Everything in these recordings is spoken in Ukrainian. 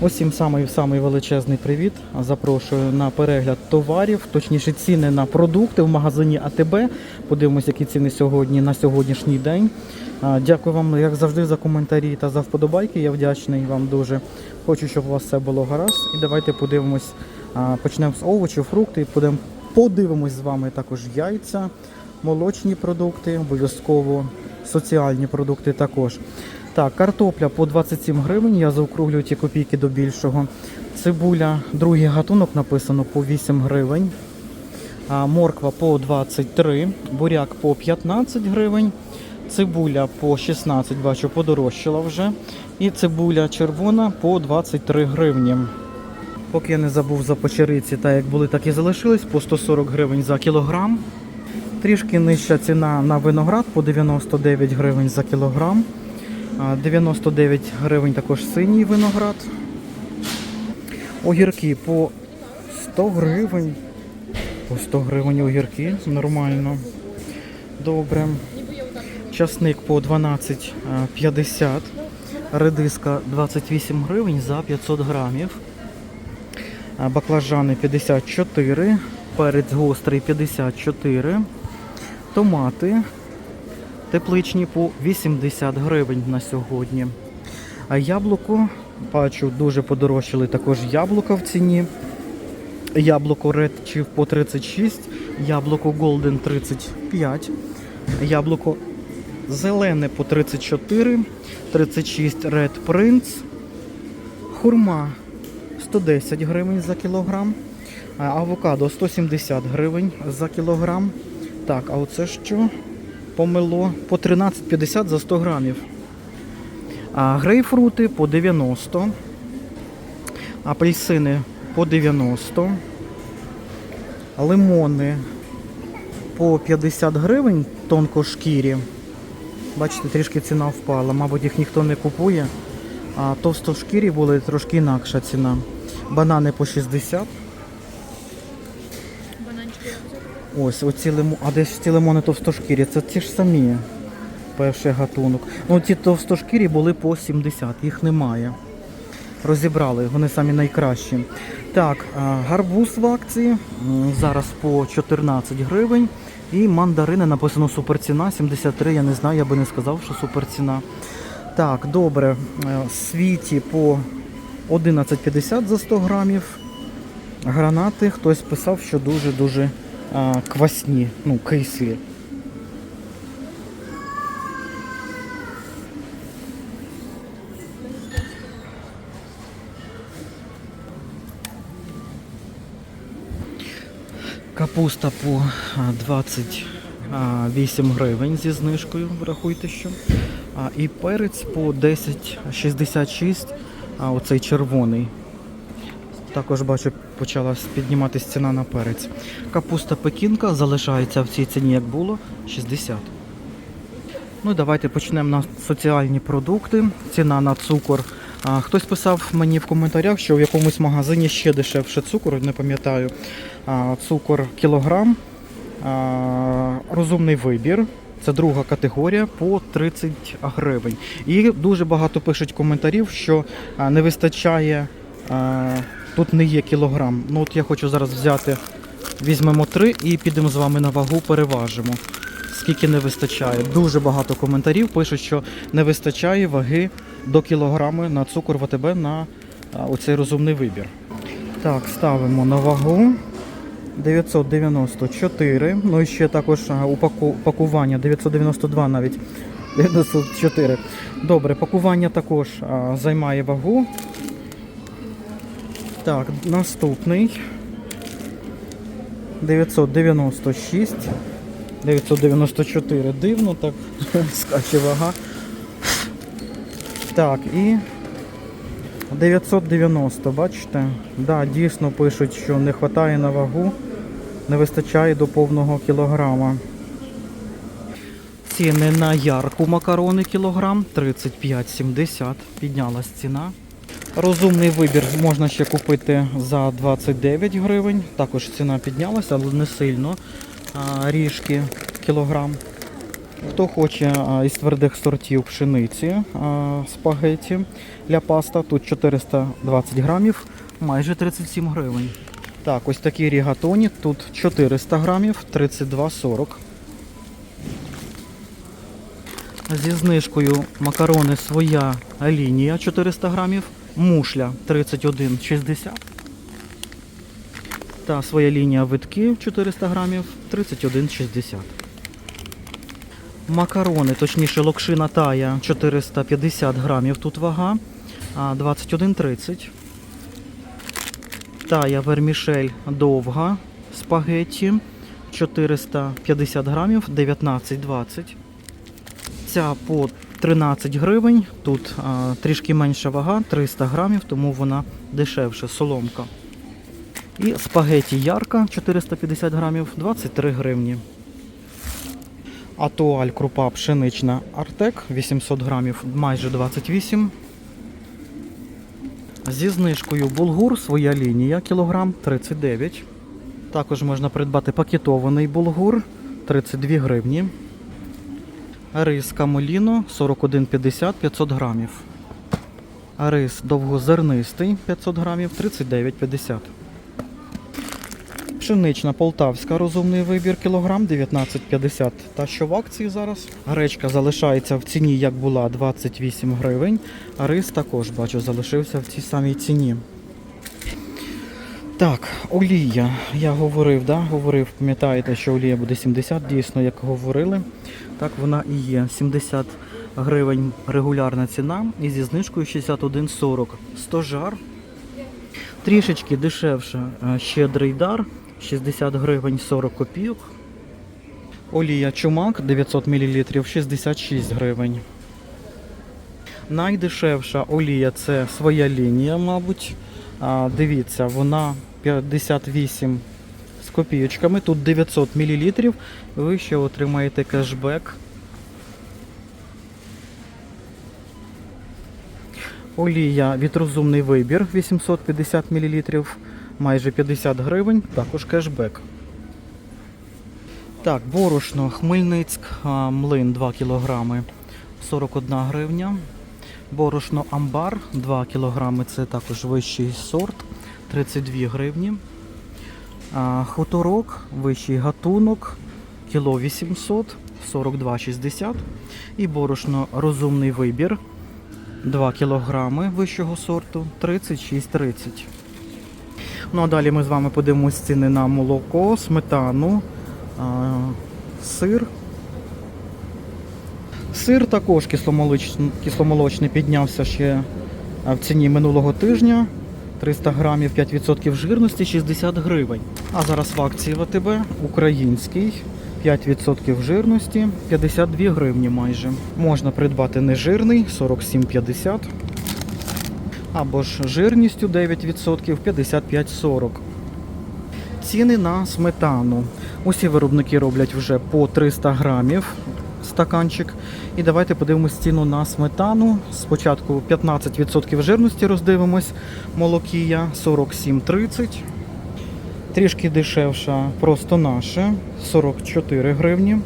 Усім самий самий величезний привіт. Запрошую на перегляд товарів, точніше ціни на продукти в магазині АТБ. Подивимось, які ціни сьогодні на сьогоднішній день. Дякую вам, як завжди, за коментарі та за вподобайки. Я вдячний вам дуже. Хочу, щоб у вас все було гаразд. І давайте подивимось. Почнемо з овочів, фрукти. Подивимо- Подивимось з вами також яйця, молочні продукти, обов'язково соціальні продукти також. Так, картопля по 27 гривень, я заокруглюю ті копійки до більшого. Цибуля, другий гатунок написано по 8 гривень. Морква по 23, буряк по 15 гривень, цибуля по 16, бачу, подорожчала вже. І цибуля червона по 23 гривні. Поки я не забув за печериці, так як були, так і залишились, по 140 гривень за кілограм. Трішки нижча ціна на виноград по 99 гривень за кілограм. А, 99 гривень також синій виноград. Огірки по 100 гривень. По 100 гривень огірки, нормально. Добре. Часник по 12,50. Редиска 28 гривень за 500 грамів. Баклажани 54. Перець гострий 54. Томати тепличні по 80 гривень на сьогодні. А яблуко, бачу, дуже подорожчали також яблука в ціні. Яблуко Red Chief по 36, яблуко Golden 35, яблуко зелене по 34, 36 Red Prince, хурма 110 гривень за кілограм, авокадо 170 гривень за кілограм. Так, а оце що? Помило по 13,50 за 100 грамів. А грейпфрути по 90. Апельсини по 90. Лимони по 50 гривень тонкошкірі. Бачите, трішки ціна впала. Мабуть, їх ніхто не купує. А товстошкірі були трошки інакша ціна. Банани по 60. Ось, оці лимони. А де ж ці лимони товстошкірі? Це ті ж самі. Перший гатунок. Ну, ті товстошкірі були по 70, їх немає. Розібрали, вони самі найкращі. Так, гарбуз в акції. Зараз по 14 гривень. І мандарини написано суперціна 73. Я не знаю, я би не сказав, що суперціна. Так, добре. Е, Світі по 11,50 за 100 грамів. Гранати хтось писав, що дуже-дуже квасні, ну, кислі. Капуста по а, 28 гривень зі знижкою, врахуйте що. І перець по 10,66, а оцей червоний. Також бачу, почала підніматися ціна на перець. Капуста пекінка залишається в цій ціні, як було, 60. Ну і давайте почнемо на соціальні продукти. Ціна на цукор. А, хтось писав мені в коментарях, що в якомусь магазині ще дешевше цукор, не пам'ятаю. Цукор кілограм. А, розумний вибір. Це друга категорія по 30 гривень. І дуже багато пишуть коментарів, що не вистачає. А, тут не є кілограм. Ну от я хочу зараз взяти, візьмемо три і підемо з вами на вагу, переважимо. Скільки не вистачає. Дуже багато коментарів пишуть, що не вистачає ваги до кілограми на цукор в АТБ на оцей розумний вибір. Так, ставимо на вагу. 994. Ну і ще також а, упаку- пакування 992 навіть. 94. Добре, пакування також займає вагу. Так, наступний. 996. 994. Дивно так. Скаче вага. Так, і 990, бачите? Да, дійсно пишуть, що не вистачає на вагу, не вистачає до повного кілограма. Ціни на ярку макарони кілограм 35,70. Піднялась ціна. Розумний вибір можна ще купити за 29 гривень. Також ціна піднялася, але не сильно. Ріжки кілограм Хто хоче із твердих сортів пшениці спагеті для паста, тут 420 грамів, майже 37 гривень. Так, ось такі рігатоні, тут 400 грамів, 32,40. Зі знижкою макарони своя лінія 400 грамів, мушля 31,60. Та своя лінія витків 400 грамів 31,60. Макарони, точніше локшина тая 450 грамів тут вага, 21,30. Тая вермішель довга спагетті 450 грамів 19,20. Ця по 13 гривень. Тут а, трішки менша вага, 300 грамів, тому вона дешевша, соломка. І спагеті ярка 450 грамів 23 гривні. Атуаль крупа пшенична Артек 800 грамів майже 28. Зі знижкою булгур своя лінія кілограм 39. Також можна придбати пакетований булгур 32 гривні. Рис камоліно 41,50 500 грамів. Рис довгозернистий 500 грамів 39,50. Пшенична полтавська розумний вибір кілограм 19,50. Та що в акції зараз? Гречка залишається в ціні, як була 28 гривень. А рис також бачу залишився в цій самій ціні. Так, олія. Я говорив, да? говорив, пам'ятаєте, що олія буде 70, дійсно, як говорили. Так вона і є. 70 гривень регулярна ціна і зі знижкою 61,40. Стожар. Трішечки дешевше е, щедрий дар 60 гривень 40 копійок. Олія чумак 900 мл 66 гривень. Найдешевша олія це своя лінія, мабуть. Дивіться, вона 58 з копійочками. Тут 900 мл. Ви ще отримаєте кешбек. Олія від розумний вибір 850 мл, майже 50 гривень, також кешбек. Так, борошно Хмельницьк, млин 2 кг 41 гривня. Борошно Амбар 2 кг, це також вищий сорт 32 гривні. Хуторок, вищий гатунок, кіло 800, 42,60. І борошно розумний вибір 2 кг вищого сорту 36,30. Ну а далі ми з вами подивимось ціни на молоко, сметану, сир. Сир також кисломолочний, кисломолочний піднявся ще в ціні минулого тижня. 300 грамів 5% жирності 60 гривень. А зараз в акції ВТБ український 5% жирності 52 гривні майже. Можна придбати нежирний 47,50 або ж жирністю 9% 55,40. Ціни на сметану. Усі виробники роблять вже по 300 грамів стаканчик. І давайте подивимось ціну на сметану. Спочатку 15% жирності роздивимось. Молокія 47,30. Трішки дешевша просто наше 44 гривні.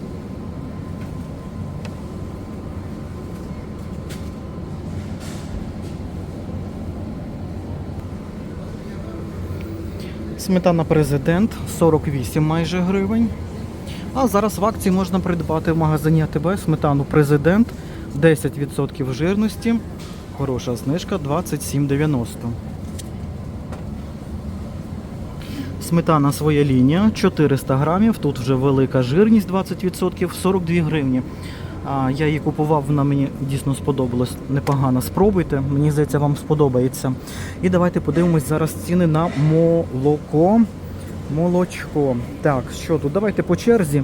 Сметана президент 48 майже гривень. А зараз в акції можна придбати в магазині АТБ сметану президент 10% жирності. Хороша знижка 27,90. Сметана своя лінія 400 грамів. Тут вже велика жирність 20%, 42 гривні. Я її купував, вона мені дійсно сподобалась. Непогано. Спробуйте, мені здається, вам сподобається. І давайте подивимось зараз ціни на молоко. Молочко. Так, що тут? Давайте по черзі.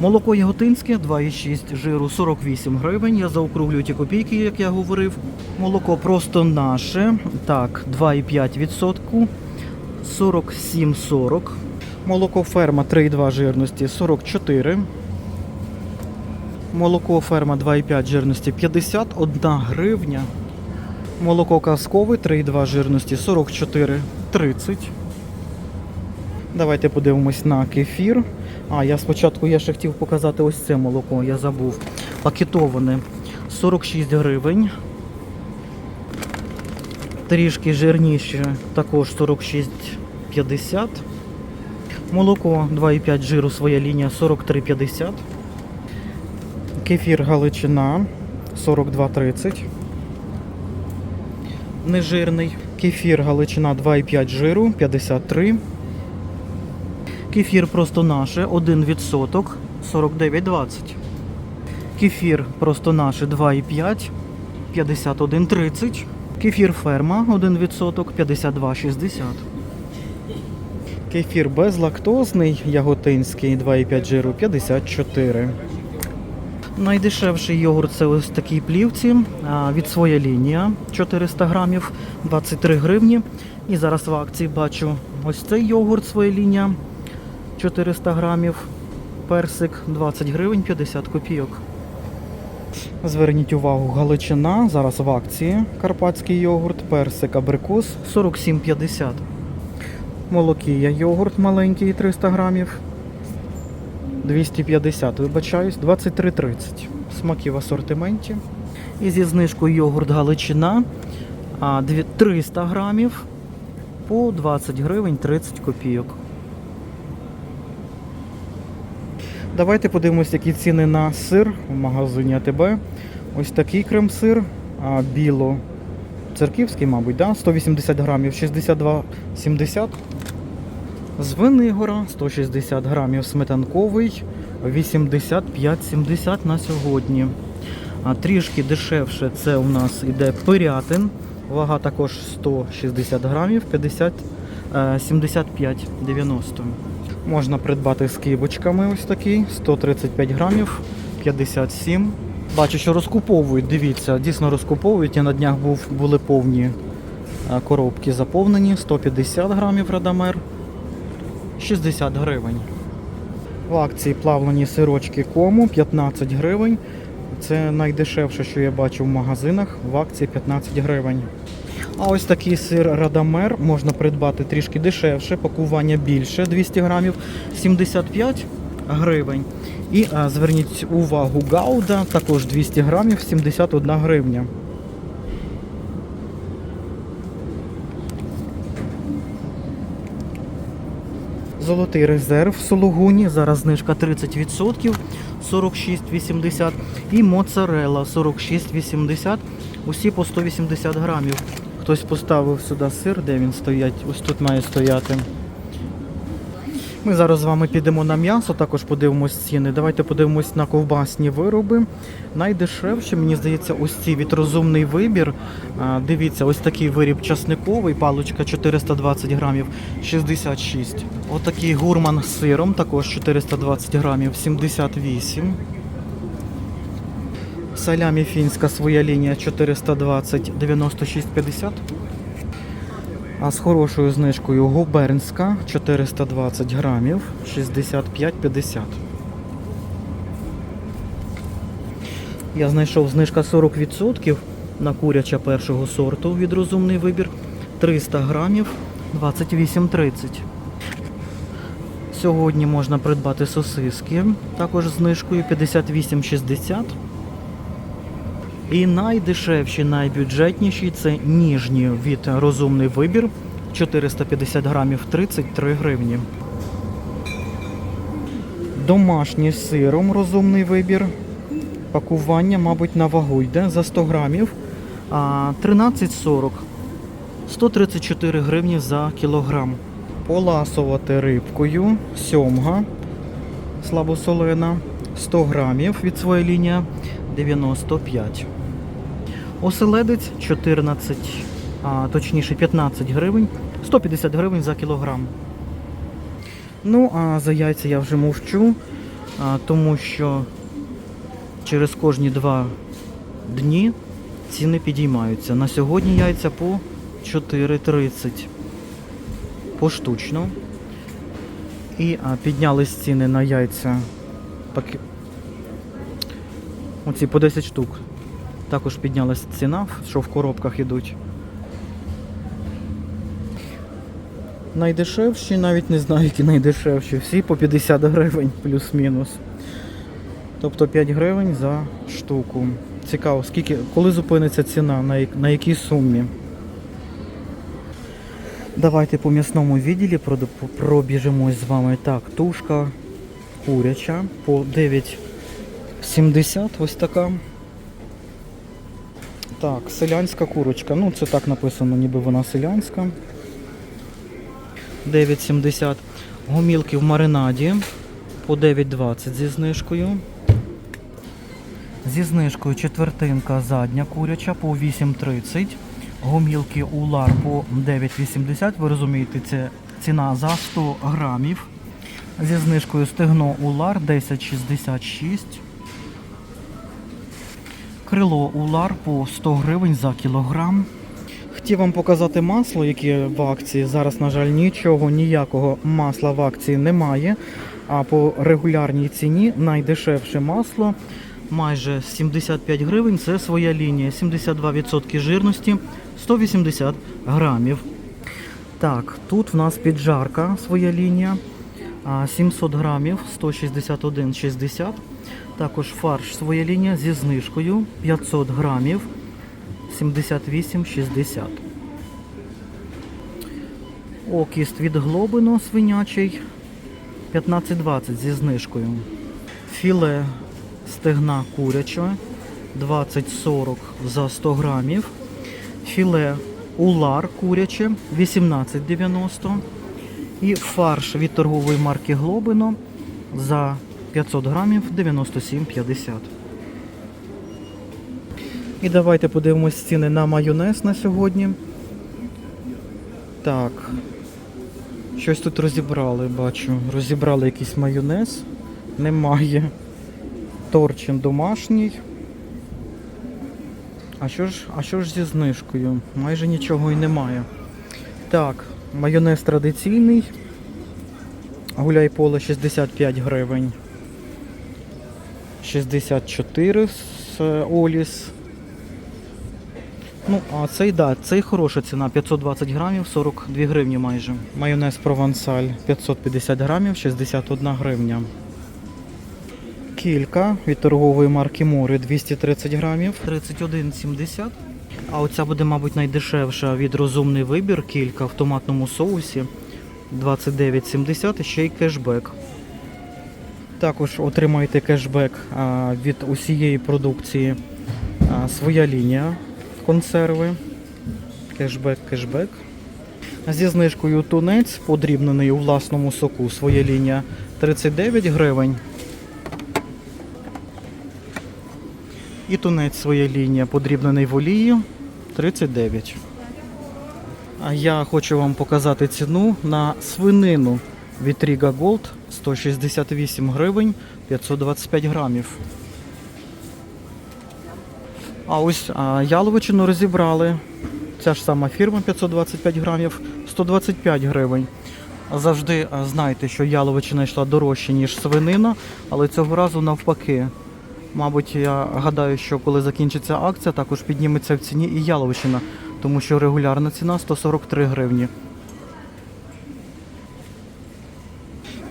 Молоко яготинське 2,6 жиру 48 гривень. Я заокруглюю ті копійки, як я говорив. Молоко просто наше. Так, 2,5%. 47,40. Молоко ферма 3,2 жирності 44. Молоко ферма 2,5 жирності 51 гривня. Молоко казкове 3,2 жирності 44,30. Давайте подивимось на кефір. А, я спочатку я ще хотів показати ось це молоко, я забув. Пакетоване 46 гривень. Трішки жирніше, також 46,50. Молоко 2,5 жиру, своя лінія 43,50. Кефір Галичина 42,30. Нежирний. Кефір Галичина 2,5 жиру 53. Кефір просто наше 1% 49,20. Кефір просто наше 2,5 51,30. Кефір ферма 1% 52,60. Кефір безлактозний яготинський 2,5 жиру 54. Найдешевший йогурт це ось такій плівці від своя лінія 400 грамів 23 гривні. І зараз в акції бачу ось цей йогурт своя лінія 400 грамів. Персик 20 гривень 50 копійок. Зверніть увагу, Галичина. Зараз в акції карпатський йогурт, персик абрикос 47,50. Молокія йогурт маленький 300 грамів. 250, вибачаюсь, 23,30. Смаки в асортименті. І зі знижкою йогурт Галичина 300 грамів по 20 гривень 30 копійок. Давайте які ціни на сир в магазині АТБ. Ось такий крем-сир, біло. Церківський, мабуть, да? 180 грамів, 62,70. З Винигора 160 грамів сметанковий, 85,70 на сьогодні. А трішки дешевше це у нас іде пирятин. Вага також 160 грамів, 50, е, 75,90. Можна придбати з кибочками ось такий, 135 грамів, 57. Бачу, що розкуповують, дивіться, дійсно розкуповують. Я на днях був, були повні е, коробки заповнені, 150 грамів радамер. 60 гривень. В акції плавлені сирочки кому 15 гривень. Це найдешевше, що я бачу в магазинах. В акції 15 гривень. А ось такий сир Радамер можна придбати трішки дешевше, пакування більше 200 грамів 75 гривень. І а, зверніть увагу, Гауда також 200 грамів 71 гривня. Золотий резерв в Сологуні. Зараз знижка 30%, 46,80. І моцарела 46,80. Усі по 180 грамів. Хтось поставив сюди сир, де він стоять. Ось тут має стояти. Ми зараз з вами підемо на м'ясо, також подивимось ціни. Давайте подивимось на ковбасні вироби. Найдешевше, мені здається, ось ці від розумний вибір. Дивіться, ось такий виріб часниковий, паличка 420 грамів, 66. Отакий гурман з сиром, також 420 грамів, 78. Салямі фінська своя лінія 420, 96,50. А з хорошою знижкою губернська 420 грамів 65,50. Я знайшов знижка 40% на куряча першого сорту від розумний вибір 300 грамів 28,30. Сьогодні можна придбати сосиски, також з знижкою 58,60. І найдешевші, найбюджетніші це ніжні від розумний вибір 450 грамів 33 гривні. Домашні з сиром розумний вибір. Пакування, мабуть, на вагу йде за 100 грамів. 13,40. 134 гривні за кілограм. Поласувати рибкою. Сьомга слабосолена. 100 грамів від своєї лінії 95. Оселедець 14, а точніше 15 гривень, 150 гривень за кілограм. Ну, а за яйця я вже мовчу, а, тому що через кожні два дні ціни підіймаються. На сьогодні яйця по 4,30 поштучно. І а, піднялись ціни на яйця. Оці по 10 штук. Також піднялась ціна, що в коробках ідуть. Найдешевші, навіть не знаю, які найдешевші. Всі по 50 гривень плюс-мінус. Тобто 5 гривень за штуку. Цікаво, скільки, коли зупиниться ціна, на, на якій сумі. Давайте по м'ясному відділі пробіжимось з вами. Так, тушка куряча по 9,70 ось така. Так, селянська курочка. Ну, це так написано, ніби вона селянська. 9,70. Гомілки в маринаді по 9,20 зі знижкою. Зі знижкою четвертинка задня куряча по 8,30. Гомілки улар по 9,80. Ви розумієте, це ціна за 100 грамів. Зі знижкою стегно улар 10,66. Крило улар по 100 гривень за кілограм. Хотів вам показати масло, яке в акції. Зараз, на жаль, нічого, ніякого масла в акції немає. А по регулярній ціні найдешевше масло майже 75 гривень. Це своя лінія. 72% жирності, 180 грамів. Так, тут в нас піджарка своя лінія. 700 грамів, 161,60. Також фарш своя лінія зі знижкою 500 грамів, 78,60. Окіст від глобино свинячий 15,20 зі знижкою. Філе стегна куряче 20,40 за 100 грамів. Філе улар куряче 18,90. І фарш від торгової марки Глобино за 500 грамів 97,50. І давайте подивимось ціни на майонез на сьогодні. Так. Щось тут розібрали, бачу. Розібрали якийсь майонез. Немає. Торчин домашній. А що ж, а що ж зі знижкою? Майже нічого і немає. Так, майонез традиційний. Гуляй поле 65 гривень. 64 з е, Оліс. Ну, а цей, да, цей хороша ціна, 520 грамів, 42 гривні майже. Майонез провансаль 550 грамів, 61 гривня. Кілька від торгової марки Море 230 грамів, 31,70. А оця буде, мабуть, найдешевша від розумний вибір. Кілька в томатному соусі 29,70 і ще й кешбек. Також отримаєте кешбек від усієї продукції. Своя лінія консерви. Кешбек, кешбек. Зі знижкою тунець, подрібнений у власному соку. Своя лінія 39 гривень. І тунець своя лінія, подрібнений в олії 39. А я хочу вам показати ціну на свинину від Riga Gold 168 гривень 525 грамів. А ось яловичину розібрали. Ця ж сама фірма 525 грамів 125 гривень. Завжди знаєте, що яловичина йшла дорожче, ніж свинина, але цього разу навпаки. Мабуть, я гадаю, що коли закінчиться акція, також підніметься в ціні і яловичина, тому що регулярна ціна 143 гривні.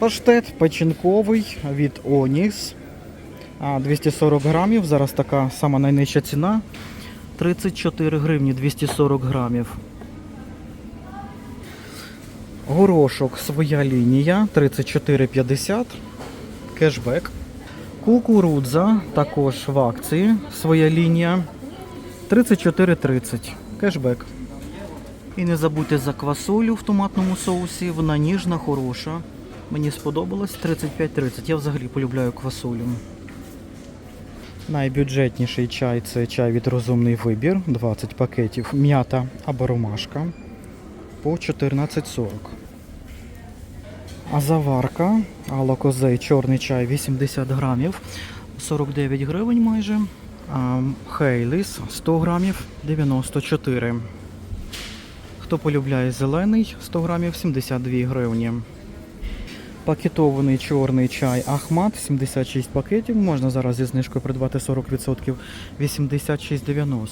Паштет печінковий від Оніс. 240 грамів. Зараз така сама найнижча ціна. 34 гривні 240 грамів. Горошок своя лінія 34,50. Кешбек. Кукурудза також в акції. Своя лінія 34,30. Кешбек. І не забудьте за квасолю в томатному соусі. Вона ніжна, хороша. Мені сподобалось 35,30. Я взагалі полюбляю квасолю. Найбюджетніший чай це чай від розумний вибір. 20 пакетів м'ята або ромашка по 14,40. А заварка Алокозей чорний чай 80 грамів, 49 гривень майже. Хейліс 100 грамів 94. Хто полюбляє зелений 100 грамів 72 гривні. Пакетований чорний чай Ахмат 76 пакетів. Можна зараз зі знижкою придбати 40% 86,90.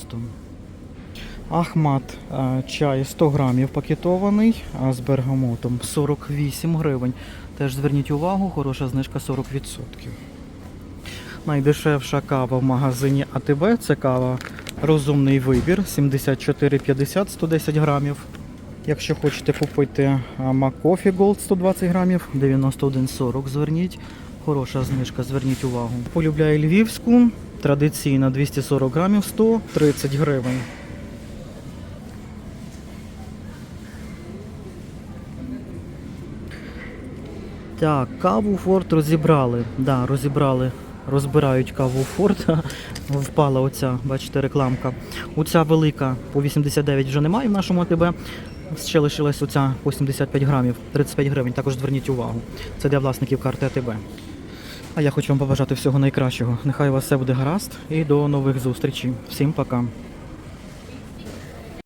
Ахмат е, чай 100 грамів пакетований з бергамотом 48 гривень. Теж зверніть увагу, хороша знижка 40%. Найдешевша кава в магазині АТБ це кава Розумний вибір 74,50 110 грамів. Якщо хочете купити Макофі Gold 120 грамів, 91,40 зверніть. Хороша знижка, зверніть увагу. Полюбляю львівську, традиційна 240 грамів 130 гривень. Так, каву Форт розібрали. Да, розібрали. Розбирають каву Форт. Впала оця, бачите, рекламка. Оця велика по 89 вже немає в нашому АТБ. Ще лишилась оця по 75 грамів, 35 гривень. Також зверніть увагу. Це для власників карти АТБ. А я хочу вам побажати всього найкращого. Нехай у вас все буде гаразд і до нових зустрічей. Всім пока.